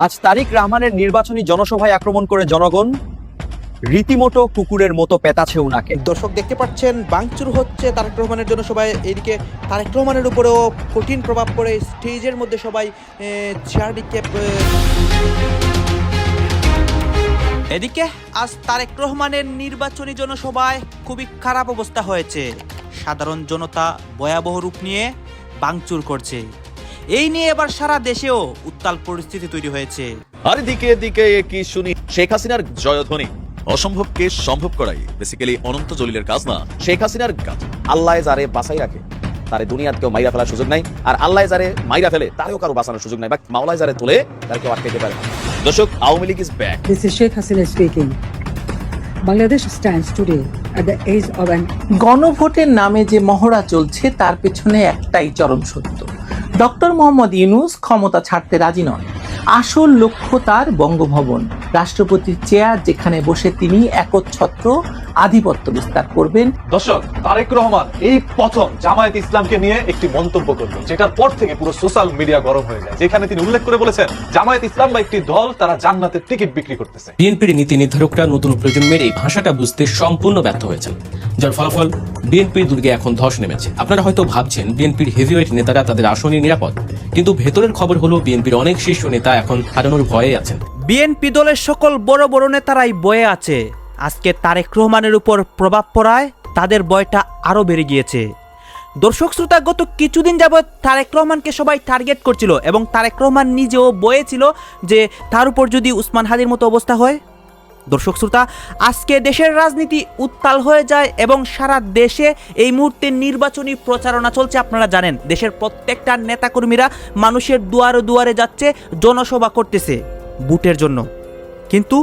আজ তারিক রহমানের নির্বাচনী জনসভায় আক্রমণ করে জনগণ, রীতিমতো কুকুরের মতো পেতাছে উনাকে। দর্শক, দেখতে পাচ্ছেন, বাংচুর হচ্ছে তারেক রহমানের জন্য সবাই এদিকে তারেক রহমানের উপরেও কঠিন প্রভাব পড়ে। স্টেজের মধ্যে সবাই চেয়ার এদিকে আজ তারেক রহমানের নির্বাচনী জনসভায় খুবই খারাপ অবস্থা হয়েছে। সাধারণ জনতা ভয়াবহ রূপ নিয়ে বাংচুর করছে। এই নিয়ে এবার সারা দেশেও উত্তাল পরিস্থিতি তৈরি হয়েছে। আর দিকে দিকে কি শুনি? শেখ হাসিনার জয়ধ্বনি। অসম্ভবকে সম্ভব করাই বেসিক্যালি অনন্ত জলিলের কাজ না। শেখ হাসিনার কাজ আল্লাহ যারে বাঁচাই রাখে তারে দুনিয়ার কেউ মাইরা ফেলার সুযোগ নাই। আর আল্লাহ যারে মাইরা ফেলে তারেও কারও বাঁচানোর সুযোগ নাই। বা মাওলায় যারে তোলে তার কেউ আটকাইতে পারে। দর্শক Awami League is back This is Sheikh Hasina speaking. Bangladesh stands today at the age of an গণভোটের নামে যে মহড়া চলছে তার পেছনে একটাই চরম সত্য। ডক্টর মোহাম্মদ ইউনুস ক্ষমতা ছাড়তে রাজি নন। আসল লক্ষ্য তার বঙ্গভবন। রাষ্ট্রপতির চেয়ার যেখানে বসে তিনি একচ্ছত্র আধিপত্য বিস্তার করবেন। দর্শক তারেক রহমান এই প্রথম জামায়াত ইসলামকে নিয়ে একটি মন্তব্য করল যেটার পর থেকে পুরো সোশ্যাল মিডিয়া গরম হয়ে যায়। যেখানে তিনি উল্লেখ করে বলেছেন জামায়াত ইসলাম বা একটি দল তারা জান্নাতের টিকিট বিক্রি করতেছে। বিএনপির নীতি নির্ধারকরা নতুন প্রজন্মের এই ভাষাটা বুঝতে সম্পূর্ণ ব্যর্থ হয়েছেন যার ফলাফল বিএনপির দুর্গে এখন ধস নেমেছে। আপনারা হয়তো ভাবছেন বিএনপির হেভিওয়েট নেতারা তাদের আসনে নিরাপদ। কিন্তু ভেতরের খবর হলো, বিএনপির অনেক শীর্ষ নেতা এখন হারানোর ভয়ে আছেন। বিএনপি দলের সকল বড় বড় নেতারাই বয়ে আছে। আজকে তারেক রহমানের উপর প্রভাব পড়ায় তাদের বয়টা আরও বেড়ে গিয়েছে। দর্শক শ্রোতা, গত কিছুদিন যাবৎ তারেক রহমানকে সবাই টার্গেট করছিল এবং তারেক রহমান নিজেও বয়েছিল যে তার উপর যদি উসমান হাদির মতো অবস্থা হয় দর্শক শ্রোতা, আজকে দেশের রাজনীতি উত্তাল হয়ে যায় এবং সারা দেশে এই মুহূর্তে নির্বাচনী প্রচারণা চলছে। আপনারা জানেন, দেশের প্রত্যেকটা নেতাকর্মীরা মানুষের দুয়ারে দুয়ারে যাচ্ছে, জনসভা করতেছে বুটের জন্য। কিন্তু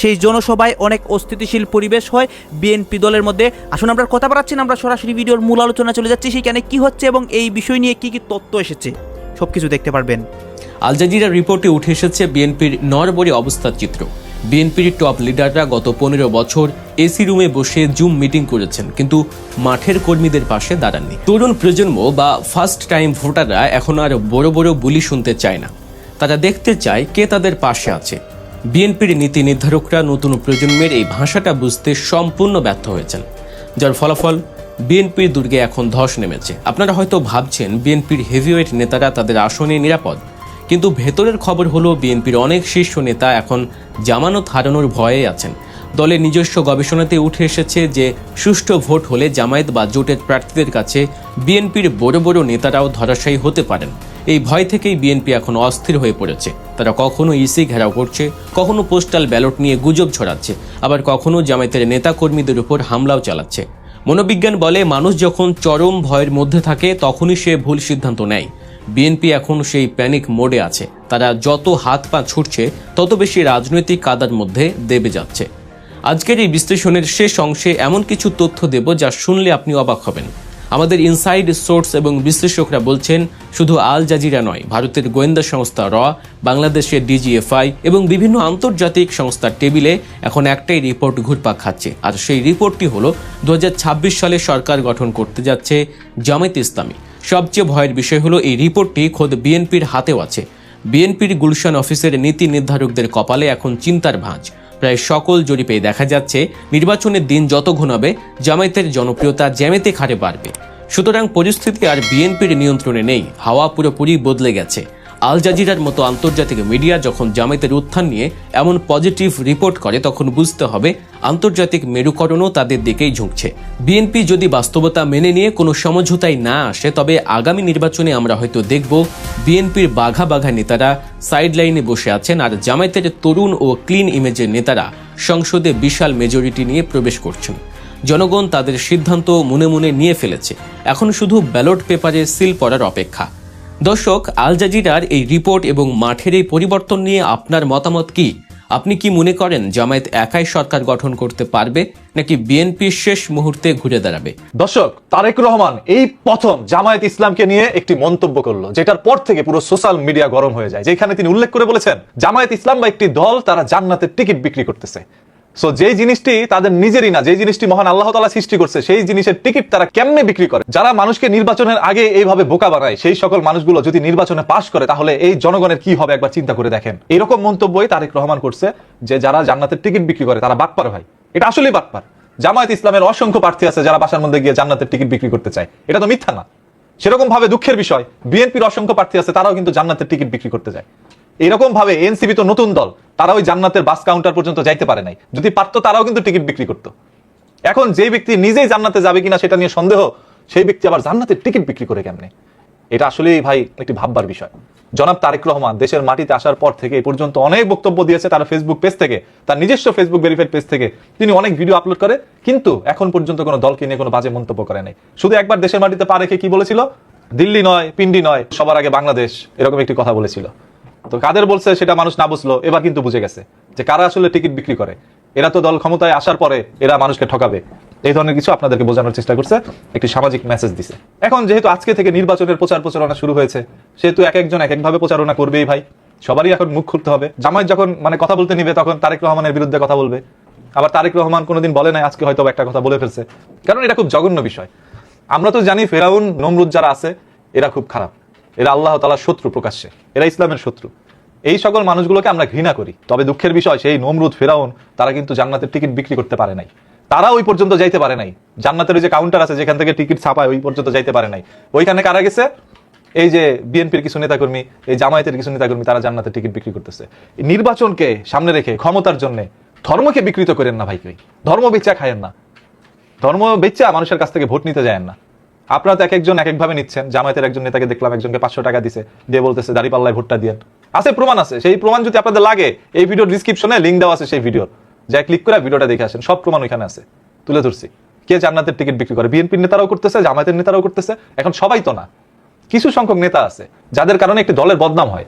সেই জনসভায় অনেক অস্থিতিশীল পরিবেশ হয় বিএনপি দলের মধ্যে। আসুন আমরা কথা বাড়াচ্ছি আমরা সরাসরি ভিডিওর মূল আলোচনা চলে যাচ্ছি। সেখানে কি হচ্ছে এবং এই বিষয় নিয়ে কি কি তথ্য এসেছে, সবকিছু দেখতে পারবেন। আল জাজিরা রিপোর্টে উঠে এসেছে বিএনপির নরবরে অবস্থার চিত্র। বিএনপির টপ লিডাররা গত পনেরো বছর এসি রুমে বসে জুম মিটিং করেছেন, কিন্তু মাঠের কর্মীদের পাশে দাঁড়াননি। তরুণ প্রজন্ম বা ফার্স্ট টাইম ভোটাররা এখন আর বড় বড় বুলি শুনতে চায় না। তারা দেখতে চায় কে তাদের পাশে আছে। বিএনপির নীতি নির্ধারকরা নতুন প্রজন্মের এই ভাষাটা বুঝতে সম্পূর্ণ ব্যর্থ হয়েছেন, যার ফলাফল বিএনপির দুর্গে এখন ধস নেমেছে। আপনারা হয়তো ভাবছেন, বিএনপির হেভিওয়েট নেতারা তাদের আসনে নিরাপদ। কিন্তু ভেতরের খবর হলো বিএনপির অনেক শীর্ষ নেতা এখন জামানত হারানোর ভয়ে আছেন। দলের নিজস্ব গবেষণাতে উঠে এসেছে যে, সুষ্ঠু ভোট হলে জামায়াত বা জোটের প্রার্থীদের কাছে বিএনপির বড় বড় নেতারাও ধরাশায়ী হতে পারেন। এই ভয় থেকেই বিএনপি এখন অস্থির হয়ে পড়েছে। তারা কখনো ইসি ঘেরাও করছে, কখনো পোস্টাল ব্যালট নিয়ে গুজব ছড়াচ্ছে, আবার কখনো জামায়াতের নেতাকর্মীদের উপর হামলাও চালাচ্ছে। মনোবিজ্ঞান বলে, মানুষ যখন চরম ভয়ের মধ্যে থাকে, তখনই সে ভুল সিদ্ধান্ত নেয়। বিএনপি এখন সেই প্যানিক মোডে আছে। তারা যত হাত পা ছুটছে, তত বেশি রাজনৈতিক কাদার মধ্যে দেবে যাচ্ছে। আজকের এই বিশ্লেষণের শেষ অংশে এমন কিছু তথ্য দেব যা শুনলে আপনি অবাক হবেন। আমাদের ইনসাইড সোর্স এবং বিশ্লেষকরা বলছেন, শুধু আল জাজিরা নয়, ভারতের গোয়েন্দা সংস্থা র, বাংলাদেশের ডিজিএফআই এবং বিভিন্ন আন্তর্জাতিক সংস্থার টেবিলে এখন একটাই রিপোর্ট ঘুরপাক খাচ্ছে। আর সেই রিপোর্টটি হলো দু সালে সরকার গঠন করতে যাচ্ছে জামায়াত ইসলামী। সবচেয়ে ভয়ের বিষয় হলো এই রিপোর্টটি খোদ বিএনপির হাতেও আছে। বিএনপির গুলশান অফিসের নীতি নির্ধারকদের কপালে এখন চিন্তার ভাঁজ। প্রায় সকল জরিপে দেখা যাচ্ছে, নির্বাচনের দিন যত ঘনাবে জামায়াতের জনপ্রিয়তা জ্যামেতে হারে বাড়বে। সুতরাং পরিস্থিতি আর বিএনপির নিয়ন্ত্রণে নেই, হাওয়া পুরোপুরি বদলে গেছে। আল জাজিরার মতো আন্তর্জাতিক মিডিয়া যখন জামায়াতের উত্থান নিয়ে এমন পজিটিভ রিপোর্ট করে, তখন বুঝতে হবে আন্তর্জাতিক মেরুকরণও তাদের দিকেই ঝুঁকছে। বিএনপি যদি বাস্তবতা মেনে নিয়ে কোনো সমঝোতায় না আসে, তবে আগামী নির্বাচনে আমরা হয়তো দেখব বিএনপির বাঘা বাঘা নেতারা সাইডলাইনে বসে আছেন আর জামায়াতের তরুণ ও ক্লিন ইমেজের নেতারা সংসদে বিশাল মেজরিটি নিয়ে প্রবেশ করছেন। জনগণ তাদের সিদ্ধান্ত মনে মনে নিয়ে ফেলেছে। এখন শুধু ব্যালট পেপারে সিল পড়ার অপেক্ষা। দর্শক, আল জাজিরার এই রিপোর্ট এবং মাঠের এই পরিবর্তন নিয়ে আপনার মতামত কি? আপনি কি মনে করেন জামায়াত একাই সরকার গঠন করতে পারবে, নাকি বিএনপি শেষ মুহূর্তে ঘুরে দাঁড়াবে? দর্শক, তারেক রহমান এই প্রথম জামায়াত ইসলামকে নিয়ে একটি মন্তব্য করল, যেটার পর থেকে পুরো সোশ্যাল মিডিয়া গরম হয়ে যায়, যেখানে তিনি উল্লেখ করে বলেছেন, জামায়াত ইসলাম বা একটি দল তারা জান্নাতের টিকিট বিক্রি করতেছে। সো যেই জিনিসটি তাদের নিজেরই না যে জিনিসটি মহান আল্লাহ তালা সৃষ্টি করছে, সেই জিনিসের টিকিট তারা কেমনে বিক্রি করে? যারা মানুষকে নির্বাচনের আগে এইভাবে বোকা বানায়, সেই সকল মানুষগুলো যদি নির্বাচনে পাশ করে, তাহলে এই জনগণের কি হবে একবার চিন্তা করে দেখেন। এরকম মন্তব্যই তারেক রহমান করছে যে যারা জান্নাতের টিকিট বিক্রি করে, তারা বাটপার ভাই। এটা আসলেই বাটপার। জামায়াত ইসলামের অসংখ্য প্রার্থী আছে যারা বাসার মধ্যে গিয়ে জান্নাতের টিকিট বিক্রি করতে চায়। এটা তো মিথ্যা না। সেরকম ভাবে দুঃখের বিষয়। বিএনপির অসংখ্য প্রার্থী আছে, তারাও কিন্তু জান্নাতের টিকিট বিক্রি করতে যায়। এরকম ভাবে এনসিপি তো নতুন দল, তারা ওই জান্নাতের বাস কাউন্টার পর্যন্ত যাইতে পারে নাই। যদি পারতো তারাও কিন্তু টিকিট বিক্রি করতো। এখন যে ব্যক্তি নিজেই জান্নাতে যাবে কিনা সেটা নিয়ে সন্দেহ, সেই ব্যক্তি আবার জান্নাতের টিকিট বিক্রি করে কেমনে? এটা আসলেই ভাই একটি ভাববার বিষয়। জনাব তারেক রহমান দেশের মাটিতে আসার পর থেকে এই পর্যন্ত অনেক বক্তব্য দিয়েছে তার ফেসবুক পেজ থেকে, তার নিজস্ব ফেসবুক ভেরিফাইড পেজ থেকে। তিনি অনেক ভিডিও আপলোড করে, কিন্তু এখন পর্যন্ত কোনো দলকে নিয়ে কোনো বাজে মন্তব্য করে নাই। শুধু একবার দেশের মাটিতে পা রেখে কি বলেছিল? দিল্লি নয়, পিন্ডি নয়, সবার আগে বাংলাদেশ, এরকম একটি কথা বলেছিল। তো কাদের বলছে সেটা মানুষ না বুঝলো, এবার কিন্তু বুঝে গেছে যে কারা আসলে টিকিট বিক্রি করে। এরা তো দল ক্ষমতায় আসার পরে এরা মানুষকে ঠকাবে। এই ধরনের কিছু আপনাদেরকে বোঝানোর চেষ্টা করছে, একটি সামাজিক মেসেজ দিছে। এখন যেহেতু আজকে থেকে নির্বাচনের প্রচার প্রচারণা শুরু হয়েছে, সেহেতু এক একজন এক একভাবে প্রচারণা করবেই ভাই। সবারই এখন মুখ খুলতে হবে। জামায়াত যখন মানে কথা বলতে নিবে, তখন তারেক রহমানের বিরুদ্ধে কথা বলবে। আবার তারেক রহমান কোনোদিন বলে নাই, আজকে হয়তো একটা কথা বলে ফেলছে। কারণ এটা খুব জঘন্য বিষয়। আমরা তো জানি ফেরাউন, নমরুদ যারা আছে, এরা খুব খারাপ। এরা আল্লাহ তালার শত্রু প্রকাশ্যে। এরা ইসলামের শত্রু। এই সকল মানুষগুলোকে আমরা ঘৃণা করি। তবে দুঃখের বিষয়, সেই নমরুদ, ফেরাউন, তারা কিন্তু জান্নাতের টিকিট বিক্রি করতে পারে নাই। তারা ওই পর্যন্ত যাইতে পারে নাই। জান্নাতের যে কাউন্টার আছে, যেখান থেকে টিকিট ছাপায়, ওই পর্যন্ত যাইতে পারে নাই। ওইখানে কারা গেছে? এই যে বিএনপির কিছু নেতাকর্মী, এই জামায়াতের কিছু নেতাকর্মী, তারা জান্নাতের টিকিট বিক্রি করতেছে। নির্বাচনকে সামনে রেখে, ক্ষমতার জন্য, ধর্মকে বিকৃত করেন না ভাইকে ধর্ম বেচা খায়েন না। ধর্ম বেচা মানুষের কাছ থেকে ভোট নিতে যায় না। আপনারা তো এক একজন এক একভাবে নিচ্ছেন। জামায়াতের একজন নেতাকে দেখলাম একজনকে পাঁচশো টাকা দিছে। দিয়ে বলতেছে, দাড়ি পাল্লায় ভোটটা দিয়েন আছে, প্রমাণ আছে। সেই প্রমাণ যদি আপনাদের লাগে, এই ভিডিওর ডিসক্রিপশনে লিঙ্ক দেওয়া আছে সেই ভিডিওর। যা ক্লিক করে ভিডিওটা দেখে আসেন। সব প্রমাণ ওইখানে আছে। তুলে ধরছি। কে জান্নাতের টিকিট বিক্রি করে? বিএনপির নেতারাও করতেছে, জামায়াতের নেতারাও করতেছে। এখন সবাই তো না। কিছু সংখ্যক নেতা আছে, যাদের কারণে একটি দলের বদনাম হয়।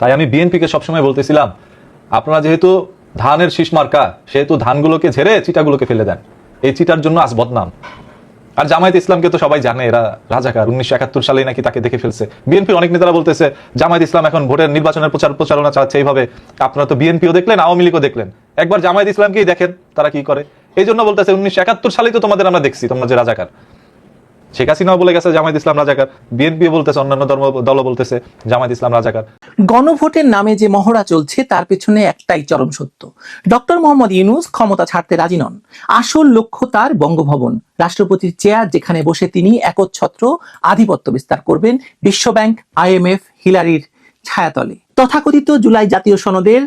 তাই আমি বিএনপিকে সবসময় বলতেছিলাম, আপনারা যেহেতু ধানের শীষ মার্কা, সেহেতু ধানগুলোকে ঝেড়ে চিটাগুলোকে ফেলে দেন। এই চিটার জন্য আজ বদনাম। আর জামায়াত ইসলামকে তো সবাই জানে, এরা রাজাকার। উনিশশো একাত্তর সালেই নাকি তাকে দেখে ফেলছে। বিএনপির অনেক নেতারা বলতেছে, জামায়াত ইসলাম এখন ভোটের নির্বাচনের প্রচার প্রচারণা চালাচ্ছে এইভাবে। আপনারা তো বিএনপিও দেখলেন, আওয়ামী লীগও দেখলেন। একবার জামায়াত ইসলামকেই দেখেন, তারা কি করে। এই জন্য বলতেছে, উনিশশো একাত্তর সালেই তো তোমাদের আমরা দেখছি, তোমরা যে রাজাকার। শেখ হাসিনাও বলে গেছে জামায়াত ইসলাম রাজাকার। বিএনপি বলতেছে, অন্যান্য ধর্ম দলও বলতেছে, জামায়াত ইসলাম রাজাকার। গণভোটের নামে যে মহড়া চলছে, তার পেছনে একটাই চরম সত্য। ডক্টর মোহাম্মদ ইউনুস ক্ষমতা ছাড়তে রাজি নন। আসল লক্ষ্য তার বঙ্গভবন। রাষ্ট্রপতির চেয়ার যেখানে বসে তিনি একচ্ছত্র আধিপত্য বিস্তার করবেন বিশ্বব্যাংক আইএমএফ হিলারির ছায়াতলে। তথাকথিত জুলাই জাতীয় সনদের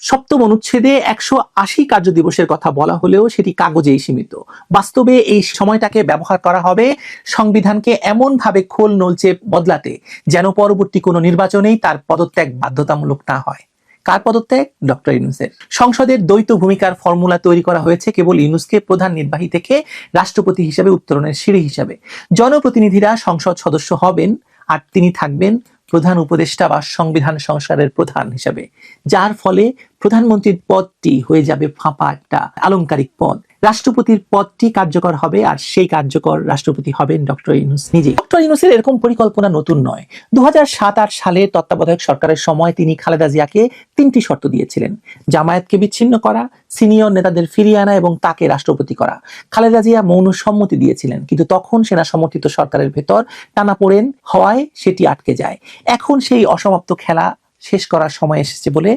সপ্তম অনুচ্ছেদে একশো আশি কার্য দিবসের কথা বলা হলেও সেটি কাগজেই সীমিত। বাস্তবে এই সময়টাকে ব্যবহার করা হবে সংবিধানকে এমন ভাবে খোল নলচে বদলাতে যেন পরবর্তী কোনো নির্বাচনেই তার পদত্যাগ বাধ্যতামূলক না হয়। কার পদত্যাগ? ডক্টর ইউনুসের। সংসদের দ্বৈত ভূমিকার ফর্মুলা তৈরি করা হয়েছে কেবল ইউনুসকে প্রধান নির্বাহী থেকে রাষ্ট্রপতি হিসেবে উত্তরণের সিঁড়ি হিসাবে। জনপ্রতিনিধিরা সংসদ সদস্য হবেন আর তিনি থাকবেন প্রধান উপদেষ্টা বা সংবিধান সংস্কারের প্রধান হিসাবে। যার ফলে প্রধানমন্ত্রীর পদটি হয়ে যাবে ফাঁপা একটা আলংকারিক পদ। রাষ্ট্রপতির পদটি কার্যকর হবে আর সেই কার্যকর রাষ্ট্রপতি হবেন ডক্টর ইউনুস নিজে ডক্টর ইউনুসের এরকম পরিকল্পনা নতুন নয়। দু সাত আট সালে তত্ত্বাবধায়ক সরকারের সময় তিনি খালেদা জিয়াকে তিনটি শর্ত দিয়েছিলেন। জামায়াতকে বিচ্ছিন্ন করা, সিনিয়র নেতাদের ফিরিয়ে আনা এবং তাকে রাষ্ট্রপতি করা। খালেদা জিয়া মৌন সম্মতি দিয়েছিলেন, কিন্তু তখন সেনা সমর্থিত সরকারের ভেতর টানাপোড়েন হওয়ায় সেটি আটকে যায়। এখন সেই অসমাপ্ত খেলা শেষ করার সময় এসেছে বলে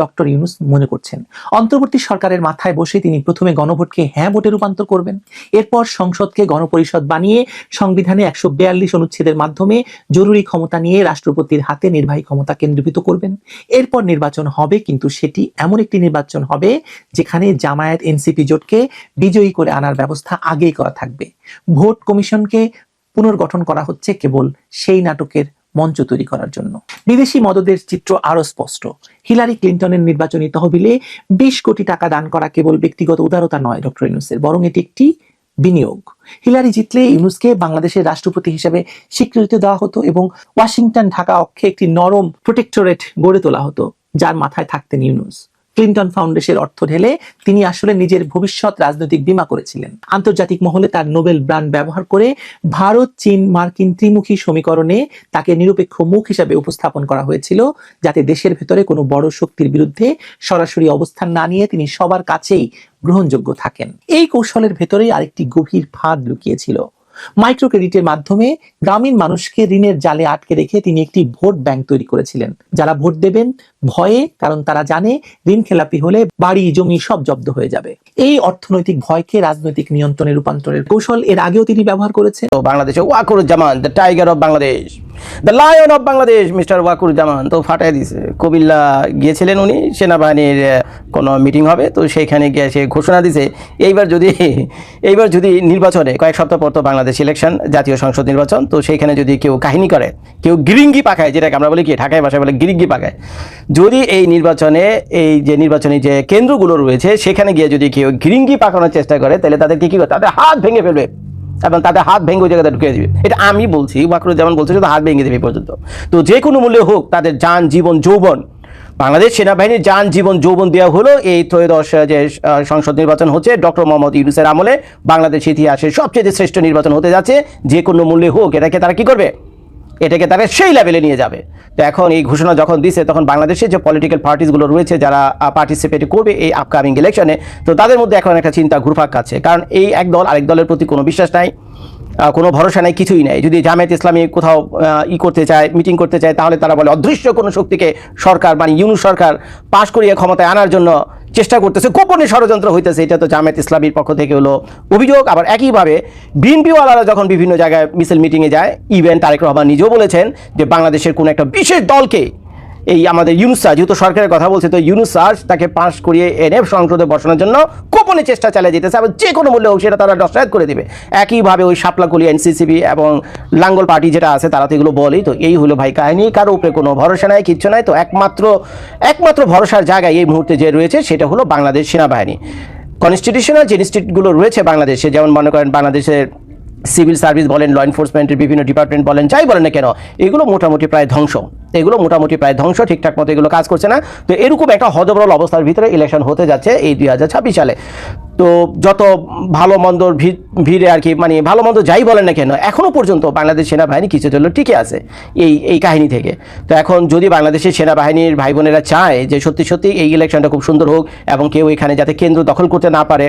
ডক্টর ইউনুস মনে করছেন। অন্তর্বর্তী সরকারের মাথায় বসে তিনি প্রথমে গণভোটকে হ্যাঁ ভোটে রূপান্তর করবেন। এরপর সংসদকে গণপরিষদ বানিয়ে সংবিধানে একশো বিয়াল্লিশ অনুচ্ছেদের মাধ্যমে জরুরি ক্ষমতা নিয়ে রাষ্ট্রপতির হাতে নির্বাহী ক্ষমতা কেন্দ্রীভূত করবেন। এরপর নির্বাচন হবে, কিন্তু সেটি এমন একটি নির্বাচন হবে যেখানে জামায়াত এনসিপি জোটকে বিজয়ী করে আনার ব্যবস্থা আগেই করা থাকবে। ভোট কমিশনকে পুনর্গঠন করা হচ্ছে কেবল সেই নাটকের মঞ্চ তৈরি করার জন্য। বিদেশি মদদের চিত্র আরও স্পষ্ট। হিলারি ক্লিন্টনের নির্বাচনী তহবিলে বিশ কোটি টাকা দান করা কেবল ব্যক্তিগত উদারতা নয়, ডক্টর ইউনুসের, বরং এটি একটি বিনিয়োগ। হিলারি জিতলে ইউনুসকে বাংলাদেশের রাষ্ট্রপতি হিসেবে স্বীকৃতি দেওয়া হতো এবং ওয়াশিংটন, ঢাকা অক্ষে একটি নরম প্রোটেক্টরেট গড়ে তোলা হতো, যার মাথায় থাকতেন ইউনুস। ক্লিন্টন ফাউন্ডেশনের অর্থ ঢেলে তিনি আসলে নিজের ভবিষ্যৎ রাজনৈতিক বীমা করেছিলেন। আন্তর্জাতিক মহলে তার নোবেল ব্র্যান্ড ব্যবহার করে ভারত, চীন, মার্কিন ত্রিমুখী সমীকরণে তাকে নিরপেক্ষ মুখ হিসাবে উপস্থাপন করা হয়েছিল, যাতে দেশের ভেতরে কোনো বড় শক্তির বিরুদ্ধে সরাসরি অবস্থান না নিয়ে তিনি সবার কাছেই গ্রহণযোগ্য থাকেন। এই কৌশলের ভেতরেই আরেকটি গভীর ফাঁদ লুকিয়েছিল। মাইক্রো ক্রেডিটের মাধ্যমে গ্রামীণ মানুষকে ঋণের জালে আটকে রেখে তিনি একটি ভোট ব্যাংক তৈরি করেছিলেন। যারা ভোট দেবেন ভয়ে, কারণ তারা জানে ঋণ খেলাপি হলে বাড়ি, জমি সব জব্দ হয়ে যাবে। এই অর্থনৈতিক ভয়কে রাজনৈতিক নিয়ন্ত্রণে রূপান্তরের কৌশল এর আগেও তিনি ব্যবহার করেছেন। বাংলাদেশে Waker Zaman the tiger of Bangladesh the lion of Bangladesh mister Wakeruzzaman তো ফাটাই দিছে কবিল্লা গিয়েছিলেন উনি, সেনাবাহিনীর কোনো মিটিং হবে, তো সেইখানে গিয়ে সে ঘোষণা দিছে এইবার যদি এইবার যদি নির্বাচনে কয়েক সপ্তাহ পর তো বাংলাদেশ ইলেকশন জাতীয় সংসদ নির্বাচন, তো সেইখানে যদি কেউ কাহিনী করে, কেউ গিরিঙ্গি পাকায়, যেটাকে আমরা বলি কি ঢাকায় ভাষায় বলে গিরিঙ্গি পাকায়, যদি এই নির্বাচনে, এই যে নির্বাচনী যে কেন্দ্রগুলো রয়েছে, সেখানে গিয়ে যদি কেউ গিরিঙ্গি পাকানোর চেষ্টা করে, তাহলে তাদেরকে কি করে? তাদের হাত ভেঙে ফেলবে। এবং তাদের হাত ভেঙে ওই জায়গাতে ঢুকিয়ে দিবে। এটা আমি বলছি ওয়াকরুজ যেমন বলছে, শুধু হাত ভেঙে দেবে পর্যন্ত। তো যে কোনো মূল্যে হোক, তাদের যান, জীবন, যৌবন, বাংলাদেশ সেনাবাহিনীর যান, জীবন, যৌবন দেওয়া হলো। এই ত্রয়োদশ, যে সংসদ নির্বাচন হচ্ছে, ডক্টর মোহাম্মদ ইউনুসের আমলে বাংলাদেশ ইতিহাসের সবচেয়ে শ্রেষ্ঠ নির্বাচন হতে যাচ্ছে। যে কোনো মূল্যে হোক, এটাকে তারা কি করবে? এটাকে তারা সেই লেভেলে নিয়ে যাবে। তো এখন এই ঘোষণা যখন দিছে, তখন বাংলাদেশে যে পলিটিক্যাল পার্টিসগুলো রয়েছে, যারা পার্টিসিপেট করবে এই আপকামিং ইলেকশনে তো তাদের মধ্যে এখন একটা চিন্তা ঘুরপাক খাচ্ছে। কারণ এই এক দল, আরেক দলের প্রতি কোনো বিশ্বাস নাই কোনো ভরসা নাই, কিছুই নাই। যদি জামায়াত ইসলামী কোথাও ই করতে চায় মিটিং করতে চায়, তাহলে তারা বলে অদৃশ্য কোনো শক্তিকে সরকার মানে ইউনুস সরকার পাশ করিয়ে ক্ষমতায় আনার জন্য চেষ্টা করতেছে, গোপনে ষড়যন্ত্র হইতেছে, এটা তো জামায়াত ইসলামীর পক্ষ থেকে হলো অভিযোগ। আবার একইভাবে বিএনপিওয়ালারা যখন বিভিন্ন জায়গায় মিছিল মিটিংয়ে যায় ইভেন তারেক রহমান নিজেও বলেছেন যে বাংলাদেশের কোনো একটা বিশেষ দলকে এই আমাদের ইউনুসা, যেহেতু সরকারের কথা বলছে, তো ইউনুসা তাকে পাশ করিয়ে এনে সংসদে বসানোর জন্য গোপনে চেষ্টা চালিয়ে যেতেছে এবং যে কোনো মূল্যে হোক সেটা তারা দশায়ত করে দেবে। একইভাবে ওই শাপলাকুলি এনসিসিবি এবং লাঙ্গল পার্টি যেটা আছে, তারা তো এগুলো বলেই তো, এই হলো ভাই কাহিনী, কারও উপরে কোনো ভরসা নাই, কিচ্ছু নাই, তো একমাত্র একমাত্র ভরসার জায়গায় এই মুহূর্তে যে রয়েছে সেটা হলো বাংলাদেশ সেনাবাহিনী। কনস্টিটিউশনাল যে ইনস্টিটিউটগুলো রয়েছে বাংলাদেশে, যেমন মনে করেন বাংলাদেশের সিভিল সার্ভিস বলেন ল এনফোর্সমেন্টের বিভিন্ন ডিপার্টমেন্ট বলেন, যাই বলেন না কেন, এগুলো মোটামুটি প্রায় ধ্বংস। এগুলো মোটামুটি প্রায় ধ্বংস, ঠিকঠাক মতো এগুলো কাজ করছে না। তো এরকম একটা হদবরল অবস্থার ভিতরে ইলেকশন হতে যাচ্ছে এই দুই হাজার ছাব্বিশ সালে। তো যত ভালো মন্দর ভিড়ে আর কি মানে ভালো মন্দ যাই বলেন না কেন এখনও পর্যন্ত বাংলাদেশ সেনাবাহিনী কিছু হলো টিকে আছে এই এই কাহিনী থেকে। তো এখন যদি বাংলাদেশের সেনাবাহিনীর ভাই বোনেরা চায় যে সত্যি সত্যি এই ইলেকশনটা খুব সুন্দর হোক এবং কেউ এখানে যাতে কেন্দ্র দখল করতে না পারে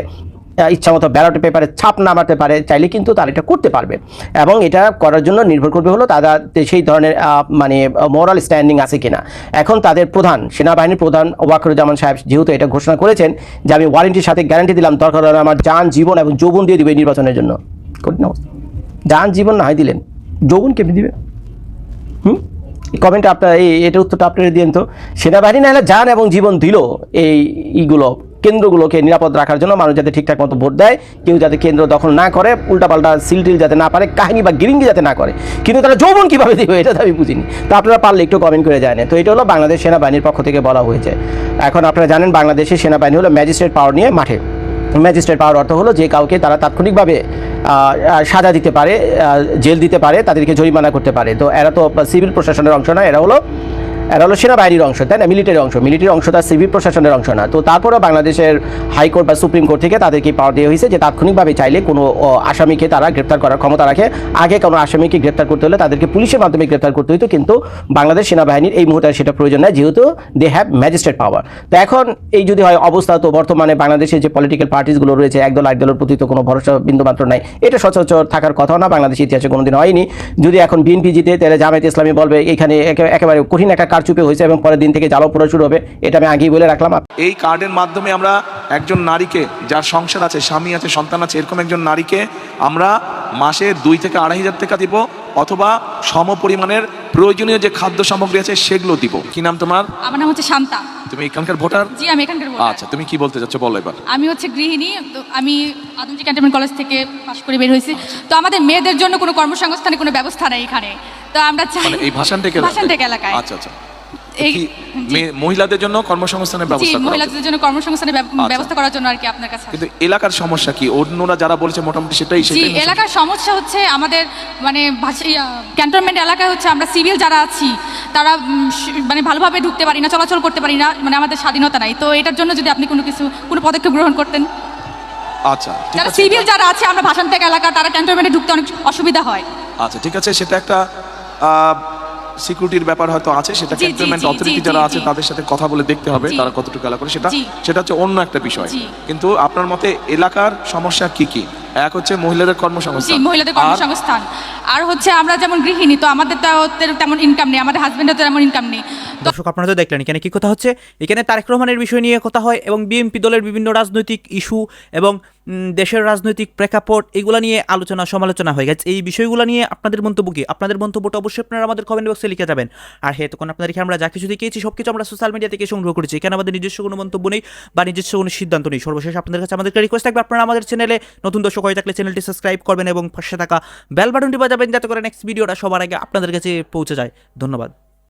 ইচ্ছা মতো ব্যালট পেপারে ছাপ না মারতে পারে, চাইলে কিন্তু তারা এটা করতে পারবে। এবং এটা করার জন্য নির্ভর করবে হলো তারা সেই ধরনের মানে মোরাল স্ট্যান্ডিং আছে কিনা। এখন তাদের প্রধান, সেনাবাহিনীর প্রধান ওয়াকরুজ্জামান সাহেব যেহেতু এটা ঘোষণা করেছেন যে আমি ওয়ারেন্টির সাথে গ্যারান্টি দিলাম, দরকার হলে আমার যান, জীবন এবং যৌবন দিয়ে দিবে নির্বাচনের জন্য। কঠিন অবস্থা। যান, জীবন না হয় দিলেন। যৌবন কেমনি দিবে? হুম? কমেন্টে আপনার, এই এটা উত্তরটা আপনারা দিন তো। সেনাবাহিনী না হলে যান এবং জীবন দিল এই ইগুলো কেন্দ্রগুলোকে নিরাপদ রাখার জন্য মানুষ যাতে ঠিকঠাক মতো ভোট দেয়, কেউ যাতে কেন্দ্র দখল না করে, উল্টাপাল্টা সিলটিল যাতে না পারে, কাহিনী বা গিরিঙ্গি যাতে না করে। কিন্তু তারা যৌবন কীভাবে দিবে, এটা আমি বুঝিনি। তো আপনারা পারলে একটু কমেন্ট করে জানেন। তো এটা হলো বাংলাদেশ সেনাবাহিনীর পক্ষ থেকে বলা হয়েছে। এখন আপনারা জানেন, বাংলাদেশের সেনাবাহিনী হলো ম্যাজিস্ট্রেট পাওয়ার নিয়ে মাঠে। ম্যাজিস্ট্রেট পাওয়ার অর্থ হলো যে কাউকে তারা তাৎক্ষণিকভাবে সাজা দিতে পারে জেল দিতে পারে, তাদেরকে জরিমানা করতে পারে। তো এরা তো সিভিল প্রশাসনের অংশ না এরা হলো এরা হলো সেনাবাহিনীর অংশ, তাই না? মিলিটারি অংশ। মিলিটারি অংশ তার সিভিল প্রশাসনের অংশ না। তো তারপরেও বাংলাদেশের হাইকোর্ট বা সুপ্রিম কোর্ট থেকে তাদেরকে পাওয়ার দেওয়া হয়েছে যে তাৎক্ষণিকভাবে চাইলে কোনো আসামিকে তারা গ্রেপ্তার করার ক্ষমতা রাখে। আগে কোনো আসামিকে গ্রেপ্তার করতে হলে তাদেরকে পুলিশের মাধ্যমে গ্রেপ্তার করতে হতো কিন্তু বাংলাদেশ সেনাবাহিনীর এই মুহূর্তে সেটা প্রয়োজন নাই, যেহেতু দে হ্যাভ ম্যাজিস্ট্রেট পাওয়ার তো এখন এই যদি হয় অবস্থা, তো বর্তমানে বাংলাদেশের যে পলিটিক্যাল পার্টিসগুলো রয়েছে, একদল একদলের প্রতি তো কোনো ভরসা বিন্দুমাত্র নাই। এটা সচরাচর থাকার কথাও না, বাংলাদেশের ইতিহাসে কোনোদিন হয়নি। যদি এখন বিএনপি জিতে তাহলে জামায়াত ইসলামী বলবে, এখানে একেবারে কঠিন একটা কারচুপি হয়েছে এবং পরের দিন থেকে জ্বালাও পোড়া শুরু হবে এটা আমি আগেই বলে রাখলাম। এই কার্ডের মাধ্যমে আমরা একজন নারীকে যার সংসার আছে স্বামী আছে সন্তান আছে এরকম একজন নারীকে আমরা মাসে দুই থেকে আড়াই হাজার টাকা দিব অথবা সম পরিমাণের প্রয়োজনীয় যে খাদ্য সামগ্রী আছে সেগুলো দিব। কি নাম তোমার? আমার নাম হচ্ছে শান্তা। তুমি এখানকার ভোটার? জি আমি এখানকার voter। আচ্ছা তুমি কি বলতে চাচ্ছ? বলো এবার। আমি হচ্ছে গৃহিণী তো আমি আদমজি ক্যান্টনমেন্ট কলেজ থেকে পাশ করে বের হয়েছি। তো আমাদের মেয়েদের জন্য কোনো কর্মসংস্থানের কোনো ব্যবস্থা নেই এখানে। তো আমরা চাই মানে এই ভাষান থেকে ভাষান থেকে এলাকায়। আচ্ছা আচ্ছা। এই মহিলাদের জন্য কর্মসংস্থানের ব্যবস্থা মহিলাদের জন্য কর্মসংস্থানের আচ্ছা। ব্যবস্থা করার জন্য আর কি আপনার কাছে কিন্তু এলাকার সমস্যা কি? অন্যরা যারা বলেছে মোটামুটি সেটাই জি এলাকার সমস্যা হচ্ছে আমাদের মানে ক্যান্টনমেন্ট এলাকায় হচ্ছে আমরা সিভিল যারা আছি তারা মানে ভালোভাবে ঢুকতে পারি না চলাচল করতে পারি না মানে আমাদের স্বাধীনতা নাই। তো এটার জন্য যদি আপনি কোনো কিছু কোনো পদক্ষেপ গ্রহণ করতেন। আচ্ছা যারা সিভিল যারা আছে আমরা ভাষান ভাষান্তক এলাকা তারা ক্যান্টনমেন্টে ঢুকতে অনেক অসুবিধা হয়। আচ্ছা ঠিক আছে সেটা একটা সিকিউরিটির ব্যাপার হয়তো আছে সেটা ক্যান্টনমেন্ট অথরিটি যারা আছে তাদের সাথে কথা বলে দেখতে হবে তারা কতটুকু এলাকা করে। সেটা সেটা হচ্ছে অন্য একটা বিষয়। কিন্তু আপনার মতে এলাকার সমস্যা কি কি? এক হচ্ছে মহিলাদের জি কর্মসংস্থান মহিলাদের কর্মসংস্থান। আর হচ্ছে আমরা যেমন গৃহিণী তো আমাদের তো তেমন- ইনকাম নেই আমাদের হাজবেন্ডের তো তেমন ইনকাম নেই। দর্শক আপনারা তো দেখলেন এখানে কি কথা হচ্ছে? এখানে তারেক রহমানের বিষয় নিয়ে কথা হয় এবং বিএনপি দলের বিভিন্ন রাজনৈতিক ইস্যু এবং দেশের রাজনৈতিক প্রেক্ষাপট, এগুলো নিয়ে আলোচনা, সমালোচনা হয়ে গেছে। এই বিষয়গুলো নিয়ে আপনাদের মন্তব্য কি? আপনাদের মন্তব্যটা অবশ্যই আপনারা আমাদের কমেন্ট বক্সে লিখে যাবেন। আর হ্যাঁ তখন আপনাদেরকে আমরা যা কিছু দেখিয়েছি সব কিছু আমরা সোশ্যাল মিডিয়া থেকে সংগ্রহ করেছি। এখানে আমাদের নিজস্ব কোনো মন্তব্য নেই বা নিজস্ব কোনো সিদ্ধান্ত নেই। সর্বশেষ আপনাদের কাছে আমাদেরকে রিকোয়েস্ট থাকবে, আপনারা আমাদের চ্যানেলে নতুন দর্শক হয়ে থাকলে চ্যানেলটি সাবস্ক্রাইব করবেন এবং পাশে থাকা বেল বাটনটি বাজাবেন, যাতে করে নেক্সট ভিডিওটা সবার আগে আপনাদের কাছে পৌঁছে যায়। ধন্যবাদ।